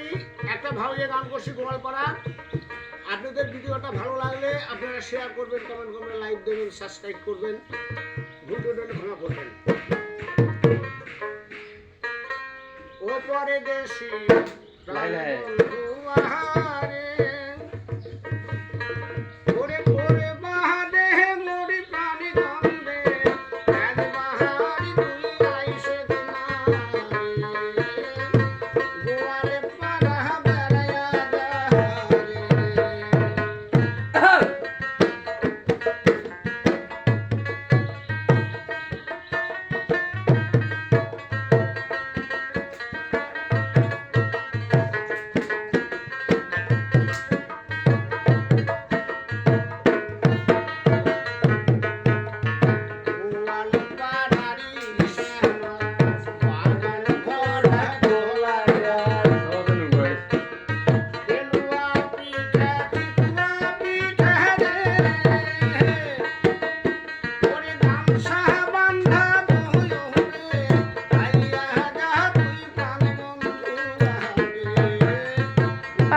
আমি একটা ভাউজে গান করছি গোয়ালপাড়া। আপনাদের ভিডিওটা ভালো লাগলে আপনারা শেয়ার করবেন কমেন্ট করবেন লাইক দেবেন সাবস্ক্রাইব করবেন। ভুল টুটলে ক্ষমা করবেন। ওপরে গেছি দেশি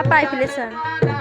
Bye bye,